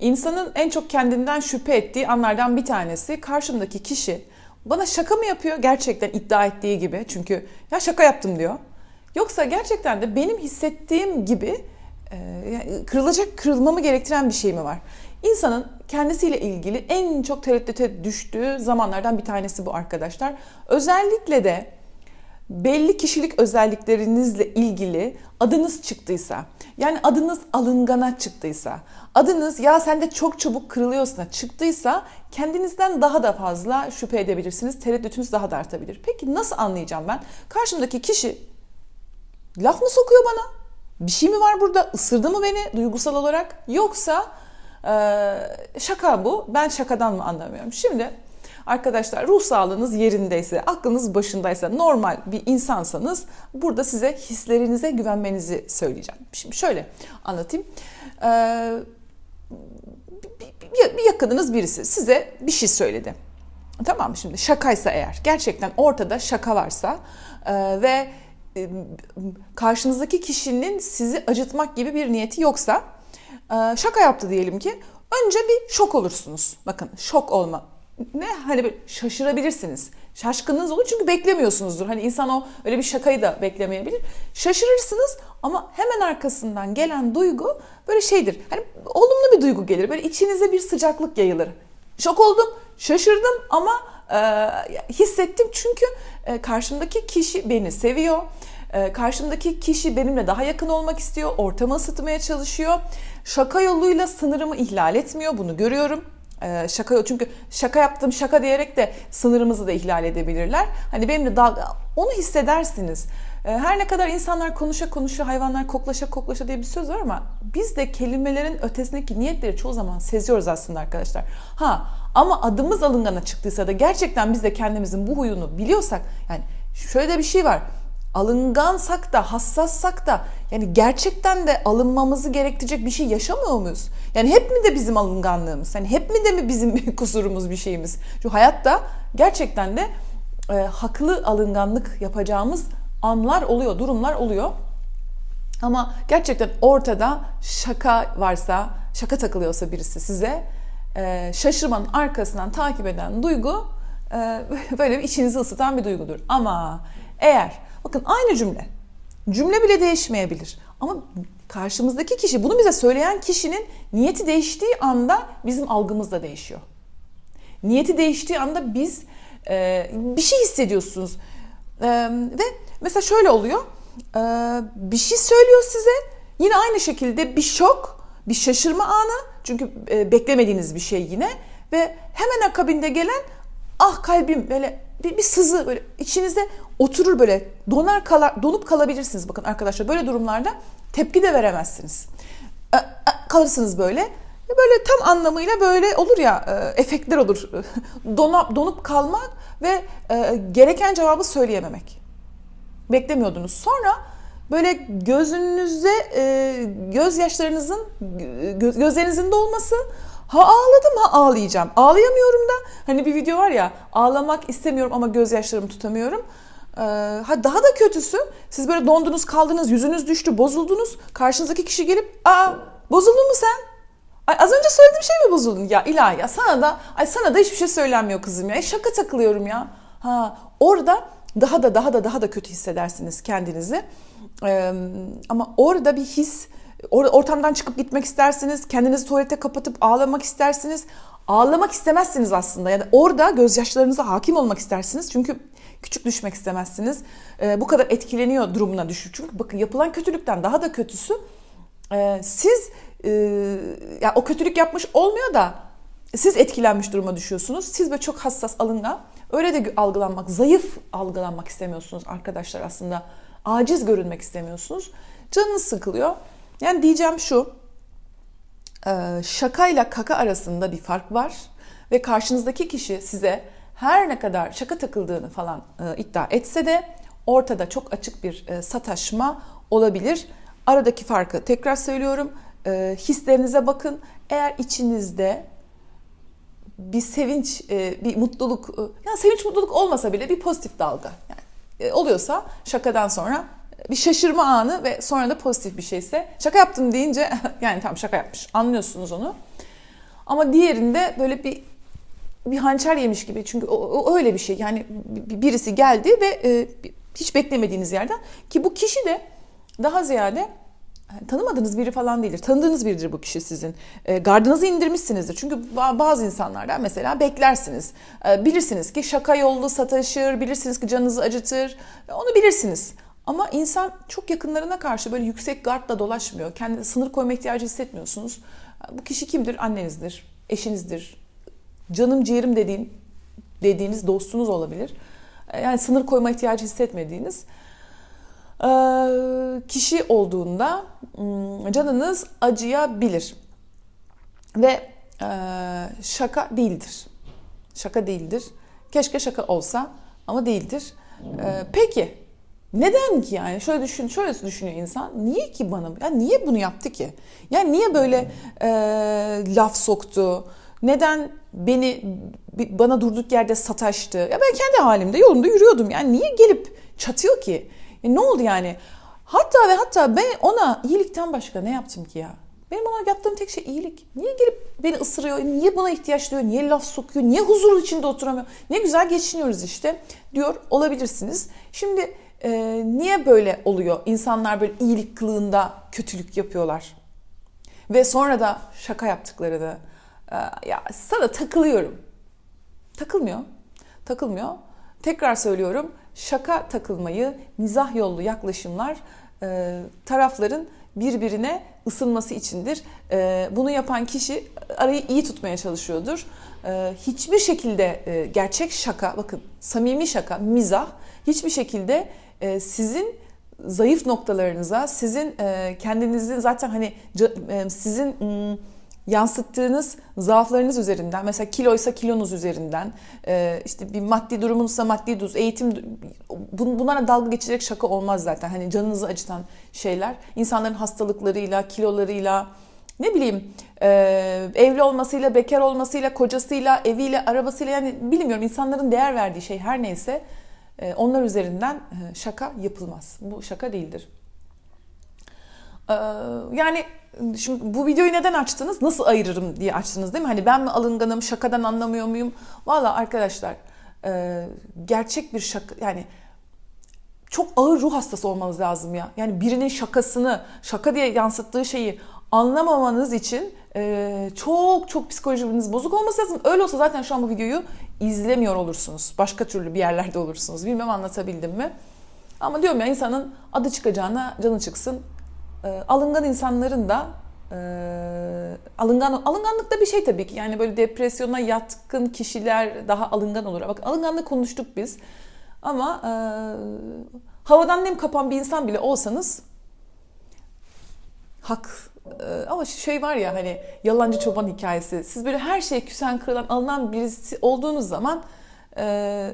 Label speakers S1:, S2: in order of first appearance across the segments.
S1: İnsanın en çok kendinden şüphe ettiği anlardan bir tanesi karşımdaki kişi bana şaka mı yapıyor gerçekten iddia ettiği gibi çünkü ya şaka yaptım diyor. Yoksa gerçekten de benim hissettiğim gibi e, kırılacak kırılmamı gerektiren bir şey mi var? İnsanın kendisiyle ilgili en çok tereddüte düştüğü zamanlardan bir tanesi bu arkadaşlar. Özellikle de belli kişilik özelliklerinizle ilgili adınız çıktıysa, yani adınız alıngana çıktıysa, adınız ya sen de çok çabuk kırılıyorsun çıktıysa kendinizden daha da fazla şüphe edebilirsiniz. Tereddütünüz daha da artabilir. Peki nasıl anlayacağım ben? Karşımdaki kişi laf mı sokuyor bana? Bir şey mi var burada? Isırdı mı beni duygusal olarak? Yoksa ee, şaka bu. Ben şakadan mı anlamıyorum? Şimdi Arkadaşlar ruh sağlığınız yerindeyse, aklınız başındaysa, normal bir insansanız burada size hislerinize güvenmenizi söyleyeceğim. Şimdi şöyle anlatayım. Ee, bir, yakınınız birisi size bir şey söyledi. Tamam mı şimdi şakaysa eğer gerçekten ortada şaka varsa e, ve e, karşınızdaki kişinin sizi acıtmak gibi bir niyeti yoksa e, şaka yaptı diyelim ki önce bir şok olursunuz. Bakın şok olma ne hani böyle şaşırabilirsiniz. Şaşkınlığınız olur çünkü beklemiyorsunuzdur. Hani insan o öyle bir şakayı da beklemeyebilir. Şaşırırsınız ama hemen arkasından gelen duygu böyle şeydir. Hani olumlu bir duygu gelir. Böyle içinize bir sıcaklık yayılır. Şok oldum, şaşırdım ama e, hissettim çünkü e, karşımdaki kişi beni seviyor. E, karşımdaki kişi benimle daha yakın olmak istiyor. Ortamı ısıtmaya çalışıyor. Şaka yoluyla sınırımı ihlal etmiyor. Bunu görüyorum. Ee, şaka çünkü şaka yaptım şaka diyerek de sınırımızı da ihlal edebilirler. Hani benim de dalga onu hissedersiniz. Ee, her ne kadar insanlar konuşa konuşa hayvanlar koklaşa koklaşa diye bir söz var ama biz de kelimelerin ötesindeki niyetleri çoğu zaman seziyoruz aslında arkadaşlar. Ha ama adımız alıngana çıktıysa da gerçekten biz de kendimizin bu huyunu biliyorsak yani şöyle bir şey var alıngansak da hassassak da yani gerçekten de alınmamızı gerektirecek bir şey yaşamıyor muyuz? Yani hep mi de bizim alınganlığımız? Yani hep mi de mi bizim kusurumuz bir şeyimiz? Şu hayatta gerçekten de e, haklı alınganlık yapacağımız anlar oluyor, durumlar oluyor. Ama gerçekten ortada şaka varsa, şaka takılıyorsa birisi size e, şaşırmanın arkasından takip eden duygu e, böyle içinizi ısıtan bir duygudur. Ama eğer bakın aynı cümle, cümle bile değişmeyebilir. Ama karşımızdaki kişi, bunu bize söyleyen kişinin niyeti değiştiği anda bizim algımız da değişiyor. Niyeti değiştiği anda biz e, bir şey hissediyorsunuz. E, ve mesela şöyle oluyor. E, bir şey söylüyor size. Yine aynı şekilde bir şok, bir şaşırma anı. Çünkü e, beklemediğiniz bir şey yine. Ve hemen akabinde gelen ah kalbim böyle bir, bir sızı böyle içinizde oturur böyle donar kala, donup kalabilirsiniz. Bakın arkadaşlar böyle durumlarda tepki de veremezsiniz. E, e, kalırsınız böyle. Böyle tam anlamıyla böyle olur ya e, efektler olur. Donap, donup kalmak ve e, gereken cevabı söyleyememek. Beklemiyordunuz. Sonra böyle gözünüzde e, gözyaşlarınızın göz, gözlerinizin dolması Ha ağladım ha ağlayacağım. Ağlayamıyorum da hani bir video var ya ağlamak istemiyorum ama gözyaşlarımı tutamıyorum. Ee, ha daha da kötüsü siz böyle dondunuz kaldınız yüzünüz düştü bozuldunuz. Karşınızdaki kişi gelip aa bozuldun mu sen? Ay az önce söylediğim şey mi bozuldun? Ya ilahi ya sana da ay sana da hiçbir şey söylenmiyor kızım ya. E, şaka takılıyorum ya. Ha orada daha da daha da daha da kötü hissedersiniz kendinizi. Ee, ama orada bir his ortamdan çıkıp gitmek istersiniz, kendinizi tuvalete kapatıp ağlamak istersiniz. Ağlamak istemezsiniz aslında. Yani orada gözyaşlarınıza hakim olmak istersiniz. Çünkü küçük düşmek istemezsiniz. Ee, bu kadar etkileniyor durumuna düşür. Çünkü bakın yapılan kötülükten daha da kötüsü e, siz e, ya o kötülük yapmış olmuyor da siz etkilenmiş duruma düşüyorsunuz. Siz böyle çok hassas alıngan. Öyle de algılanmak, zayıf algılanmak istemiyorsunuz arkadaşlar aslında. Aciz görünmek istemiyorsunuz. Canınız sıkılıyor. Yani diyeceğim şu, e, şakayla kaka arasında bir fark var ve karşınızdaki kişi size her ne kadar şaka takıldığını falan e, iddia etse de ortada çok açık bir e, sataşma olabilir. Aradaki farkı tekrar söylüyorum. Hislerinize bakın. Eğer içinizde bir sevinç, bir mutluluk, yani sevinç mutluluk olmasa bile bir pozitif dalga yani oluyorsa şakadan sonra bir şaşırma anı ve sonra da pozitif bir şeyse şaka yaptım deyince yani tam şaka yapmış anlıyorsunuz onu. Ama diğerinde böyle bir bir hançer yemiş gibi. Çünkü o, o öyle bir şey. Yani bi- birisi geldi ve e, hiç beklemediğiniz yerden ki bu kişi de daha ziyade yani tanımadığınız biri falan değildir. Tanıdığınız biridir bu kişi sizin. E, gardınızı indirmişsinizdir. Çünkü ba- bazı insanlardan mesela beklersiniz. E, bilirsiniz ki şaka yollu sataşır, bilirsiniz ki canınızı acıtır. E, onu bilirsiniz. Ama insan çok yakınlarına karşı böyle yüksek gardla dolaşmıyor. Kendi sınır koyma ihtiyacı hissetmiyorsunuz. Bu kişi kimdir? Annenizdir, eşinizdir, canım ciğerim dediğin dediğiniz dostunuz olabilir. E, Yani sınır koyma ihtiyacı hissetmediğiniz e, kişi olduğunda mm, canınız acıyabilir. Ve e, şaka değildir. Şaka değildir. Keşke şaka olsa ama değildir. Peki neden ki yani şöyle düşün şöyle düşünüyor insan niye ki bana ya niye bunu yaptı ki yani niye böyle e, laf soktu neden beni bana durduk yerde sataştı ya ben kendi halimde yolumda yürüyordum yani niye gelip çatıyor ki Ya ne oldu yani hatta ve hatta ben ona iyilikten başka ne yaptım ki ya benim ona yaptığım tek şey iyilik. Niye gelip beni ısırıyor? Niye buna ihtiyaç duyuyor? Niye laf sokuyor? Niye huzurlu içinde oturamıyor? Ne güzel geçiniyoruz işte diyor olabilirsiniz. Şimdi e, niye böyle oluyor? İnsanlar böyle iyilik kılığında kötülük yapıyorlar. Ve sonra da şaka yaptıkları da e, ya sana takılıyorum. Takılmıyor. Takılmıyor. Tekrar söylüyorum. Şaka takılmayı, mizah yollu yaklaşımlar e, tarafların birbirine ısınması içindir. E, bunu yapan kişi arayı iyi tutmaya çalışıyordur. E, hiçbir şekilde e, gerçek şaka, bakın samimi şaka, mizah hiçbir şekilde sizin zayıf noktalarınıza, sizin e, kendinizi zaten hani e, sizin yansıttığınız zaaflarınız üzerinden mesela kiloysa kilonuz üzerinden e, işte bir maddi durumunuzsa maddi duz eğitim bun- bunlara dalga geçecek şaka olmaz zaten. Hani canınızı acıtan şeyler insanların hastalıklarıyla kilolarıyla ne bileyim evli olmasıyla bekar olmasıyla kocasıyla eviyle arabasıyla yani bilmiyorum insanların değer verdiği şey her neyse onlar üzerinden e, şaka yapılmaz bu şaka değildir. Ee, yani şimdi bu videoyu neden açtınız? Nasıl ayırırım diye açtınız değil mi? Hani ben mi alınganım, şakadan anlamıyor muyum? Valla arkadaşlar e, gerçek bir şaka yani çok ağır ruh hastası olmanız lazım ya. Yani birinin şakasını, şaka diye yansıttığı şeyi anlamamanız için e, çok çok psikolojiniz bozuk olması lazım. Öyle olsa zaten şu an bu videoyu izlemiyor olursunuz. Başka türlü bir yerlerde olursunuz. Bilmem anlatabildim mi? Ama diyorum ya insanın adı çıkacağına canı çıksın. E, alıngan insanların da e, alıngan alınganlık da bir şey tabii ki. Yani böyle depresyona yatkın kişiler daha alıngan olur. Bak alınganlık konuştuk biz. Ama e, havadan nem kapan bir insan bile olsanız hak ama şey var ya hani yalancı çoban hikayesi. Siz böyle her şeye küsen kırılan alınan birisi olduğunuz zaman e,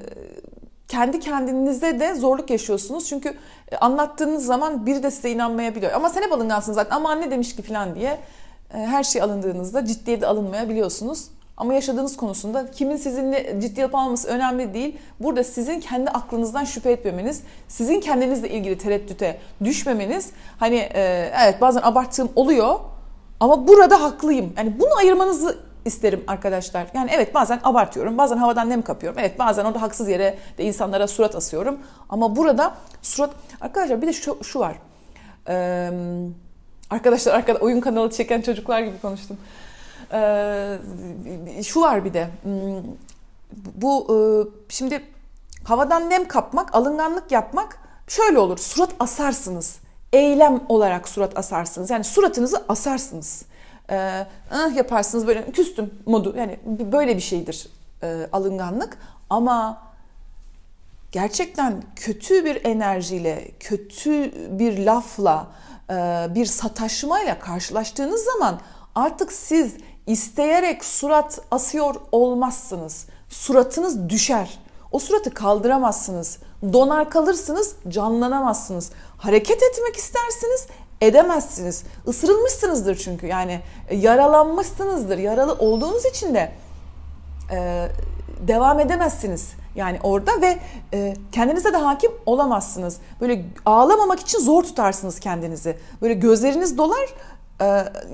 S1: kendi kendinize de zorluk yaşıyorsunuz. Çünkü e, anlattığınız zaman biri de size inanmayabiliyor. Ama sen hep alıngansın zaten ama anne demiş ki falan diye e, her şey alındığınızda ciddiye de alınmayabiliyorsunuz. Ama yaşadığınız konusunda kimin sizinle ciddi alıp alması önemli değil. Burada sizin kendi aklınızdan şüphe etmemeniz, sizin kendinizle ilgili tereddüte düşmemeniz. Hani e, evet bazen abarttığım oluyor ama burada haklıyım. Yani bunu ayırmanızı isterim arkadaşlar. Yani evet bazen abartıyorum, bazen havadan nem kapıyorum. Evet bazen orada haksız yere de insanlara surat asıyorum. Ama burada surat... Arkadaşlar bir de şu, şu var. Ee, arkadaşlar arkada oyun kanalı çeken çocuklar gibi konuştum. Ee, şu var bir de. Hmm, Bu e, şimdi havadan nem kapmak, alınganlık yapmak şöyle olur. Surat asarsınız. Eylem olarak surat asarsınız. Yani suratınızı asarsınız. Ee, ah yaparsınız böyle küstüm modu. Yani böyle bir şeydir e, alınganlık. Ama gerçekten kötü bir enerjiyle, kötü bir lafla, e, bir sataşmayla karşılaştığınız zaman artık siz isteyerek surat asıyor olmazsınız. Suratınız düşer. O suratı kaldıramazsınız. Donar kalırsınız, canlanamazsınız. Hareket etmek istersiniz, edemezsiniz. Isırılmışsınızdır çünkü yani e, yaralanmışsınızdır. Yaralı olduğunuz için de e, devam edemezsiniz. Yani orada ve e, kendinize de hakim olamazsınız. Böyle ağlamamak için zor tutarsınız kendinizi. Böyle gözleriniz dolar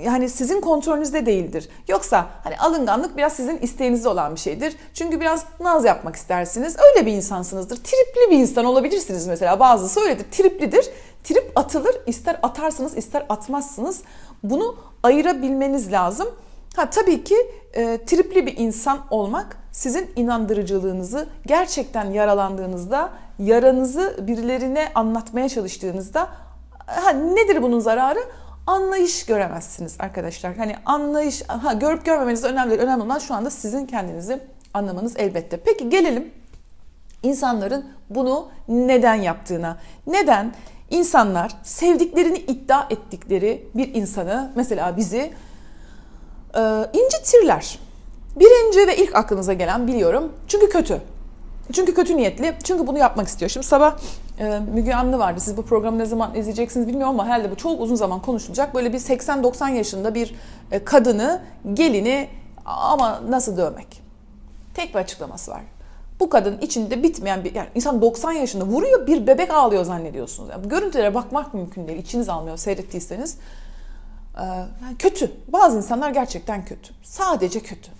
S1: yani sizin kontrolünüzde değildir. Yoksa hani alınganlık biraz sizin isteğinizde olan bir şeydir. Çünkü biraz naz yapmak istersiniz. Öyle bir insansınızdır. Tripli bir insan olabilirsiniz mesela. Bazısı öyledir. Triplidir. Trip atılır. İster atarsınız ister atmazsınız. Bunu ayırabilmeniz lazım. Ha tabii ki e, tripli bir insan olmak sizin inandırıcılığınızı gerçekten yaralandığınızda, yaranızı birilerine anlatmaya çalıştığınızda ha, nedir bunun zararı? Anlayış göremezsiniz arkadaşlar. Hani anlayış, ha, görüp görmemeniz de önemli değil. Önemli olan şu anda sizin kendinizi anlamanız elbette. Peki gelelim insanların bunu neden yaptığına. Neden insanlar sevdiklerini iddia ettikleri bir insanı, mesela bizi e, incitirler. Birinci ve ilk aklınıza gelen biliyorum. Çünkü kötü. Çünkü kötü niyetli. Çünkü bunu yapmak istiyor. Şimdi sabah e, Müge Anlı vardı. Siz bu programı ne zaman izleyeceksiniz bilmiyorum ama herhalde bu çok uzun zaman konuşulacak. Böyle bir 80-90 yaşında bir e, kadını, gelini ama nasıl dövmek? Tek bir açıklaması var. Bu kadın içinde bitmeyen bir yani insan 90 yaşında vuruyor bir bebek ağlıyor zannediyorsunuz. Yani görüntülere bakmak mümkün değil. İçiniz almıyor seyrettiyseniz. Ee, kötü. Bazı insanlar gerçekten kötü. Sadece kötü.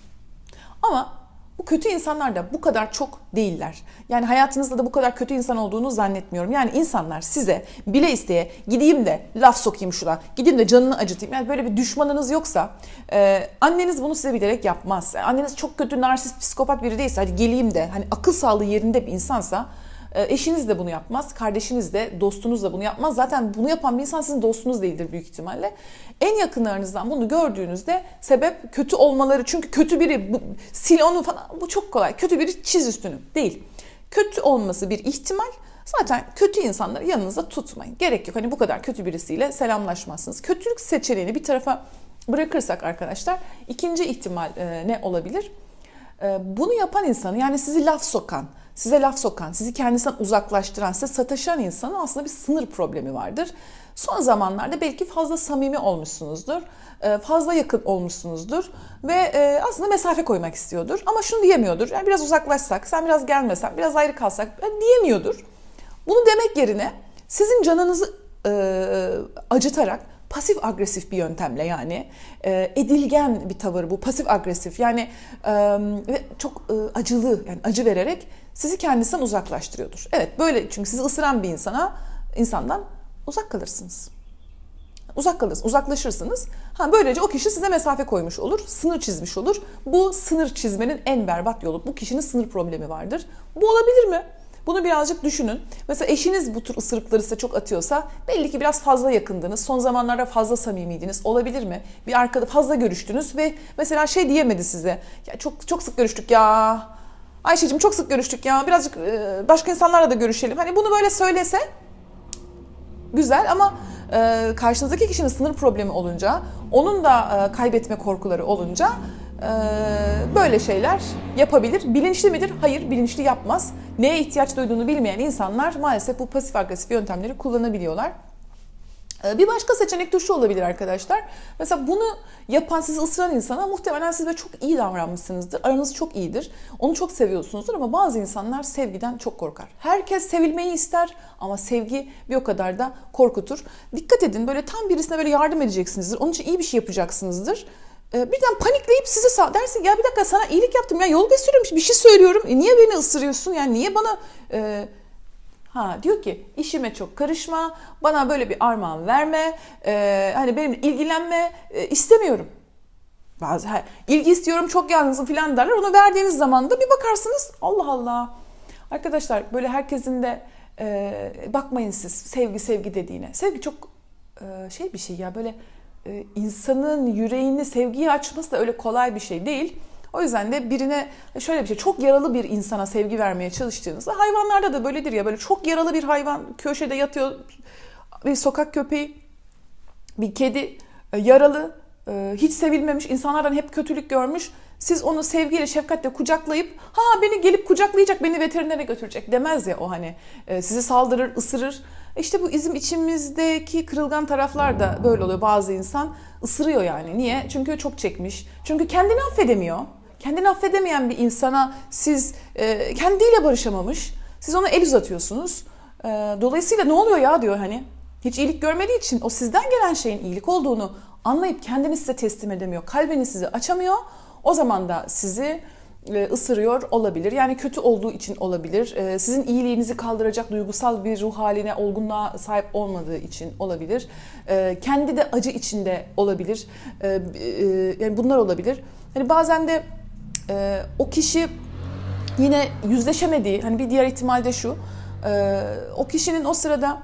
S1: Ama bu kötü insanlar da bu kadar çok değiller. Yani hayatınızda da bu kadar kötü insan olduğunu zannetmiyorum. Yani insanlar size bile isteye gideyim de laf sokayım şuna, gideyim de canını acıtayım. Yani böyle bir düşmanınız yoksa e, anneniz bunu size bilerek yapmaz. Yani anneniz çok kötü, narsist, psikopat biri değilse hadi geleyim de hani akıl sağlığı yerinde bir insansa Eşiniz de bunu yapmaz, kardeşiniz de, dostunuz da bunu yapmaz. Zaten bunu yapan bir insan sizin dostunuz değildir büyük ihtimalle. En yakınlarınızdan bunu gördüğünüzde sebep kötü olmaları. Çünkü kötü biri, bu, sil onu falan bu çok kolay. Kötü biri çiz üstünü. Değil. Kötü olması bir ihtimal. Zaten kötü insanları yanınızda tutmayın. Gerek yok. Hani bu kadar kötü birisiyle selamlaşmazsınız. Kötülük seçeneğini bir tarafa bırakırsak arkadaşlar ikinci ihtimal e, ne olabilir? E, bunu yapan insanı yani sizi laf sokan, size laf sokan, sizi kendisinden uzaklaştıran, size sataşan insanın aslında bir sınır problemi vardır. Son zamanlarda belki fazla samimi olmuşsunuzdur, e, fazla yakın olmuşsunuzdur ve e, aslında mesafe koymak istiyordur. Ama şunu diyemiyordur, yani biraz uzaklaşsak, sen biraz gelmesen, biraz ayrı kalsak yani diyemiyordur. Bunu demek yerine sizin canınızı e, acıtarak pasif agresif bir yöntemle yani e, edilgen bir tavır bu pasif agresif yani e, çok e, acılı yani acı vererek sizi kendisinden uzaklaştırıyordur. Evet böyle çünkü sizi ısıran bir insana insandan uzak kalırsınız. Uzak kalırsınız, uzaklaşırsınız. Ha böylece o kişi size mesafe koymuş olur, sınır çizmiş olur. Bu sınır çizmenin en berbat yolu. Bu kişinin sınır problemi vardır. Bu olabilir mi? Bunu birazcık düşünün. Mesela eşiniz bu tür ısırıkları size çok atıyorsa belli ki biraz fazla yakındınız. Son zamanlarda fazla samimiydiniz. Olabilir mi? Bir arkada fazla görüştünüz ve mesela şey diyemedi size. Ya çok çok sık görüştük ya. Ayşe'cim çok sık görüştük ya. Birazcık başka insanlarla da görüşelim. Hani bunu böyle söylese güzel ama e, karşınızdaki kişinin sınır problemi olunca, onun da e, kaybetme korkuları olunca e, böyle şeyler yapabilir. Bilinçli midir? Hayır, bilinçli yapmaz. Neye ihtiyaç duyduğunu bilmeyen insanlar maalesef bu pasif agresif yöntemleri kullanabiliyorlar. Bir başka seçenek de şu olabilir arkadaşlar. Mesela bunu yapan, sizi ısıran insana muhtemelen siz böyle çok iyi davranmışsınızdır. Aranız çok iyidir. Onu çok seviyorsunuzdur ama bazı insanlar sevgiden çok korkar. Herkes sevilmeyi ister ama sevgi bir o kadar da korkutur. Dikkat edin böyle tam birisine böyle yardım edeceksinizdir. Onun için iyi bir şey yapacaksınızdır. Birden panikleyip size dersin ya bir dakika sana iyilik yaptım ya yol gösteriyorum bir şey söylüyorum. E niye beni ısırıyorsun yani niye bana... E, Ha diyor ki işime çok karışma, bana böyle bir armağan verme, e, hani benim ilgilenme e, istemiyorum. Bazı ha, ilgi istiyorum çok yalnızım falan derler. Onu verdiğiniz zaman da bir bakarsınız Allah Allah. Arkadaşlar böyle herkesin de e, bakmayın siz sevgi sevgi dediğine. Sevgi çok e, şey bir şey ya böyle e, insanın yüreğini sevgiye açması da öyle kolay bir şey değil. O yüzden de birine şöyle bir şey çok yaralı bir insana sevgi vermeye çalıştığınızda hayvanlarda da böyledir ya. Böyle çok yaralı bir hayvan köşede yatıyor bir sokak köpeği bir kedi e, yaralı e, hiç sevilmemiş insanlardan hep kötülük görmüş. Siz onu sevgiyle şefkatle kucaklayıp ha beni gelip kucaklayacak beni veterinere götürecek. demez ya o hani. E, sizi saldırır ısırır. İşte bu izim içimizdeki kırılgan taraflar da böyle oluyor. Bazı insan ısırıyor yani. Niye? Çünkü çok çekmiş. Çünkü kendini affedemiyor kendini affedemeyen bir insana siz e, kendiyle barışamamış. Siz ona el uzatıyorsunuz. E, dolayısıyla ne oluyor ya diyor hani. Hiç iyilik görmediği için o sizden gelen şeyin iyilik olduğunu Anlayıp kendini size teslim edemiyor. Kalbini size açamıyor. O zaman da sizi e, ısırıyor olabilir. Yani kötü olduğu için olabilir. E, Sizin iyiliğinizi kaldıracak duygusal bir ruh haline, olgunluğa sahip olmadığı için olabilir. E, Kendi de acı içinde olabilir. Yani bunlar olabilir. Hani bazen de e, o kişi yine yüzleşemediği, hani bir diğer ihtimal de şu, e, o kişinin o sırada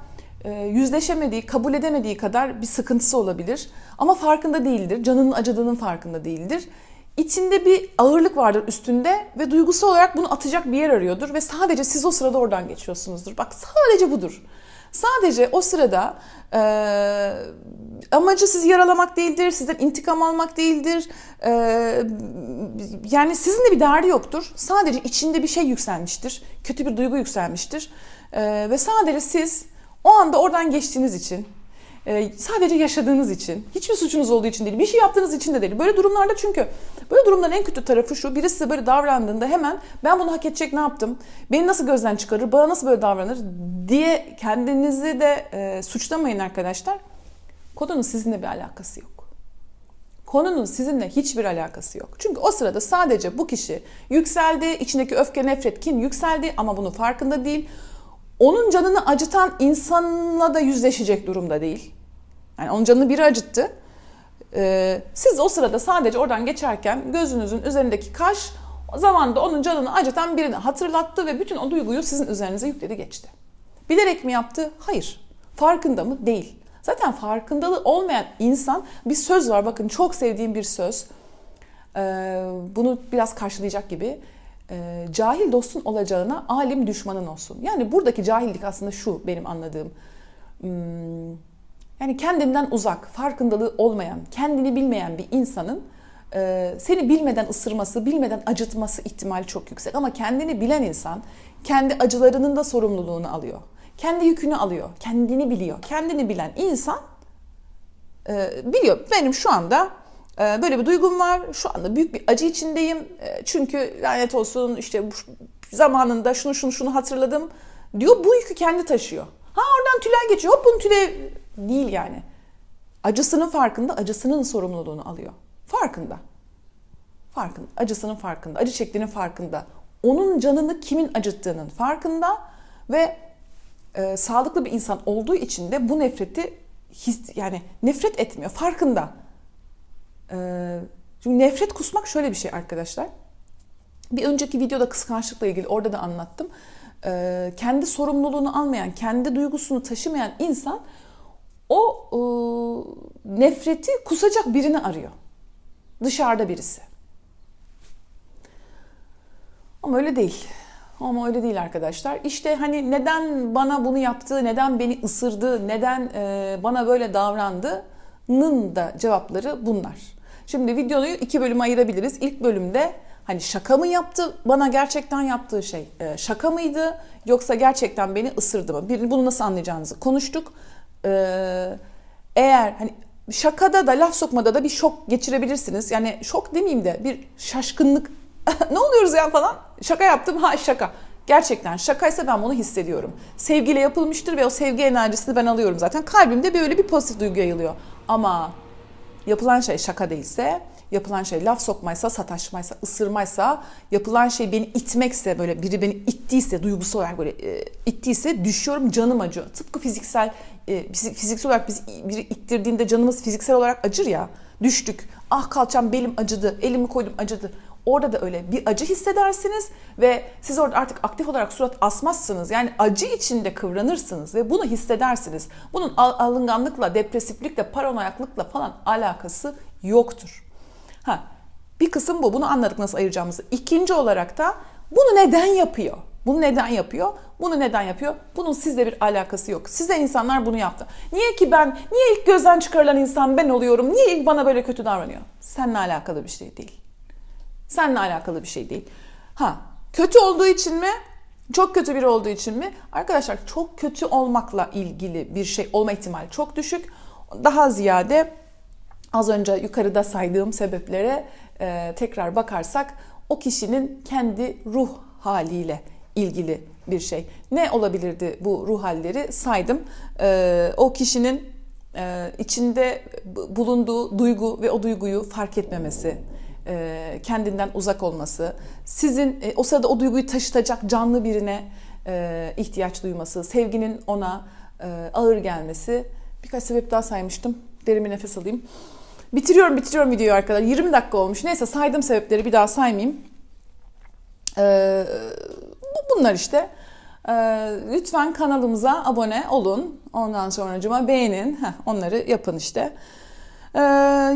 S1: e, yüzleşemediği, kabul edemediği kadar bir sıkıntısı olabilir. Ama farkında değildir, canının acıdığının farkında değildir. İçinde bir ağırlık vardır üstünde ve duygusal olarak bunu atacak bir yer arıyordur ve sadece siz o sırada oradan geçiyorsunuzdur. Bak sadece budur. Sadece o sırada e, amacı sizi yaralamak değildir, sizden intikam almak değildir. E, yani sizinle bir derdi yoktur. Sadece içinde bir şey yükselmiştir. Kötü bir duygu yükselmiştir. E, ve sadece siz o anda oradan geçtiğiniz için, e, sadece yaşadığınız için, hiçbir suçunuz olduğu için değil, bir şey yaptığınız için de değil. Böyle durumlarda çünkü, böyle durumların en kötü tarafı şu, birisi size böyle davrandığında hemen ben bunu hak edecek ne yaptım, beni nasıl gözden çıkarır, bana nasıl böyle davranır diye kendinizi de e, suçlamayın arkadaşlar. Konunun sizinle bir alakası yok. Konunun sizinle hiçbir alakası yok. Çünkü o sırada sadece bu kişi yükseldi, içindeki öfke, nefret, kin yükseldi ama bunun farkında değil. Onun canını acıtan insanla da yüzleşecek durumda değil. Yani onun canını biri acıttı. Ee, siz o sırada sadece oradan geçerken gözünüzün üzerindeki kaş o zaman da onun canını acıtan birini hatırlattı ve bütün o duyguyu sizin üzerinize yükledi geçti. Bilerek mi yaptı? Hayır. Farkında mı? Değil. Zaten farkındalığı olmayan insan bir söz var bakın çok sevdiğim bir söz. Ee, bunu biraz karşılayacak gibi. Ee, cahil dostun olacağına alim düşmanın olsun. Yani buradaki cahillik aslında şu benim anladığım. Hmm, yani kendinden uzak, farkındalığı olmayan, kendini bilmeyen bir insanın e, seni bilmeden ısırması, bilmeden acıtması ihtimali çok yüksek. Ama kendini bilen insan kendi acılarının da sorumluluğunu alıyor. Kendi yükünü alıyor, kendini biliyor. Kendini bilen insan e, biliyor. Benim şu anda e, böyle bir duygum var. Şu anda büyük bir acı içindeyim. E, çünkü lanet olsun işte bu zamanında şunu şunu şunu hatırladım diyor. Bu yükü kendi taşıyor. Ha oradan tülay geçiyor. Hop bunun tüle değil yani. Acısının farkında, acısının sorumluluğunu alıyor. Farkında. Farkında. Acısının farkında, acı çektiğinin farkında. Onun canını kimin acıttığının farkında ve e, sağlıklı bir insan olduğu için de bu nefreti his, yani nefret etmiyor. Farkında. E, çünkü nefret kusmak şöyle bir şey arkadaşlar. Bir önceki videoda kıskançlıkla ilgili orada da anlattım. E, kendi sorumluluğunu almayan, kendi duygusunu taşımayan insan o e, nefreti kusacak birini arıyor. Dışarıda birisi. Ama öyle değil. Ama öyle değil arkadaşlar. İşte hani neden bana bunu yaptı, neden beni ısırdı, neden e, bana böyle davrandığının da cevapları bunlar. Şimdi videoyu iki bölüme ayırabiliriz. İlk bölümde hani şaka mı yaptı, bana gerçekten yaptığı şey e, şaka mıydı yoksa gerçekten beni ısırdı mı? Bir, bunu nasıl anlayacağınızı konuştuk. E, eğer hani şakada da laf sokmada da bir şok geçirebilirsiniz. Yani şok demeyeyim de bir şaşkınlık ne oluyoruz ya falan. Şaka yaptım. Ha şaka. Gerçekten şakaysa ben bunu hissediyorum. Sevgiyle yapılmıştır ve o sevgi enerjisini ben alıyorum zaten. Kalbimde böyle bir pozitif duygu yayılıyor. Ama yapılan şey şaka değilse, yapılan şey laf sokmaysa, sataşmaysa, ısırmaysa, yapılan şey beni itmekse, böyle biri beni ittiyse, duygusal olarak böyle e, ittiyse düşüyorum, canım acıyor. Tıpkı fiziksel, e, fiziksel olarak biz biri ittirdiğinde canımız fiziksel olarak acır ya. Düştük. Ah kalçam belim acıdı, elimi koydum acıdı. Orada da öyle bir acı hissedersiniz ve siz orada artık aktif olarak surat asmazsınız. Yani acı içinde kıvranırsınız ve bunu hissedersiniz. Bunun alınganlıkla, depresiflikle, paranoyaklıkla falan alakası yoktur. Ha, bir kısım bu. Bunu anladık nasıl ayıracağımızı. İkinci olarak da bunu neden yapıyor? Bunu neden yapıyor? Bunu neden yapıyor? Bunun sizle bir alakası yok. Size insanlar bunu yaptı. Niye ki ben, niye ilk gözden çıkarılan insan ben oluyorum? Niye ilk bana böyle kötü davranıyor? Seninle alakalı bir şey değil. Seninle alakalı bir şey değil. Ha, kötü olduğu için mi? Çok kötü biri olduğu için mi? Arkadaşlar çok kötü olmakla ilgili bir şey olma ihtimali çok düşük. Daha ziyade az önce yukarıda saydığım sebeplere e, tekrar bakarsak o kişinin kendi ruh haliyle ilgili bir şey. Ne olabilirdi bu ruh halleri? Saydım. E, o kişinin e, içinde bu- bulunduğu duygu ve o duyguyu fark etmemesi, e, kendinden uzak olması, sizin e, o sırada o duyguyu taşıtacak canlı birine e, ihtiyaç duyması, sevginin ona e, ağır gelmesi. Birkaç sebep daha saymıştım. Derin bir nefes alayım. Bitiriyorum bitiriyorum videoyu arkadaşlar. 20 dakika olmuş. Neyse saydım sebepleri bir daha saymayayım. Ee, bu- bunlar işte. Ee, lütfen kanalımıza abone olun. Ondan sonracıma beğenin. Heh, onları yapın işte. Ee,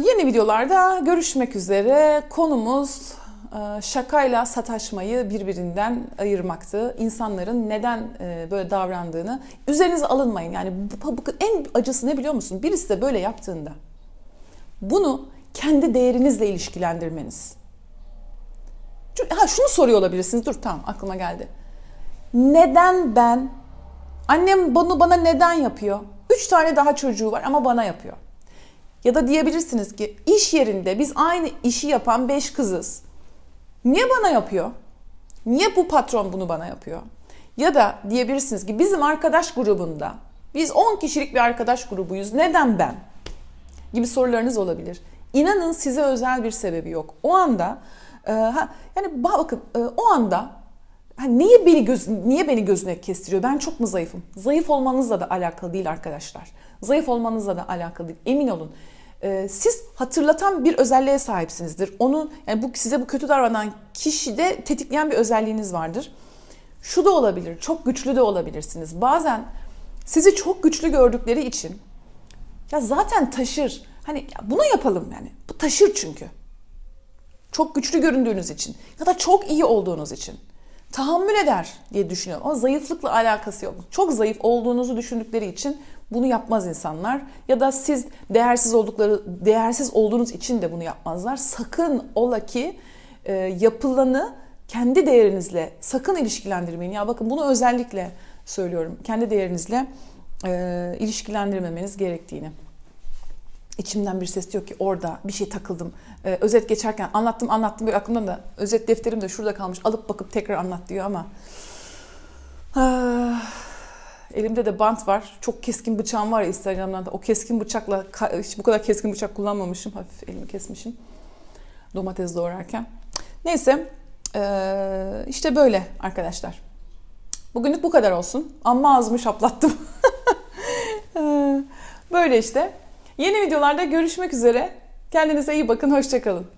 S1: yeni videolarda görüşmek üzere. Konumuz e, şakayla sataşmayı birbirinden ayırmaktı. İnsanların neden e, böyle davrandığını. Üzerinize alınmayın. Yani bu, en acısı ne biliyor musun? Birisi de böyle yaptığında bunu kendi değerinizle ilişkilendirmeniz. Ha şunu soruyor olabilirsiniz. Dur tamam aklıma geldi. Neden ben? Annem bunu bana neden yapıyor? Üç tane daha çocuğu var ama bana yapıyor. Ya da diyebilirsiniz ki iş yerinde biz aynı işi yapan beş kızız. Niye bana yapıyor? Niye bu patron bunu bana yapıyor? Ya da diyebilirsiniz ki bizim arkadaş grubunda biz 10 kişilik bir arkadaş grubuyuz. Neden ben? Gibi sorularınız olabilir. İnanın size özel bir sebebi yok. O anda e, ha, yani ba- bakın e, o anda hani niye beni göz niye beni gözüne kestiriyor? Ben çok mu zayıfım? Zayıf olmanızla da alakalı değil arkadaşlar. Zayıf olmanızla da alakalı değil. Emin olun. E, siz hatırlatan bir özelliğe sahipsinizdir. Onu yani bu size bu kötü davranan kişide tetikleyen bir özelliğiniz vardır. Şu da olabilir. Çok güçlü de olabilirsiniz. Bazen sizi çok güçlü gördükleri için ya zaten taşır. Hani ya bunu yapalım yani. Bu taşır çünkü. Çok güçlü göründüğünüz için ya da çok iyi olduğunuz için. Tahammül eder diye düşünüyorum ama zayıflıkla alakası yok. Çok zayıf olduğunuzu düşündükleri için bunu yapmaz insanlar ya da siz değersiz oldukları değersiz olduğunuz için de bunu yapmazlar. Sakın ola ki e, yapılanı kendi değerinizle sakın ilişkilendirmeyin. Ya bakın bunu özellikle söylüyorum. Kendi değerinizle e, ilişkilendirmemeniz gerektiğini. İçimden bir ses diyor ki orada bir şey takıldım. Ee, özet geçerken anlattım anlattım böyle aklımdan da özet defterim de şurada kalmış. Alıp bakıp tekrar anlat diyor ama Ah, elimde de bant var. Çok keskin bıçağım var ya Instagram'dan da. O keskin bıçakla hiç bu kadar keskin bıçak kullanmamışım. Hafif elimi kesmişim. Domates doğrarken. Neyse ee, işte böyle arkadaşlar. Bugünlük bu kadar olsun. Amma ağzımı şaplattım. Böyle işte. Yeni videolarda görüşmek üzere. Kendinize iyi bakın. Hoşçakalın.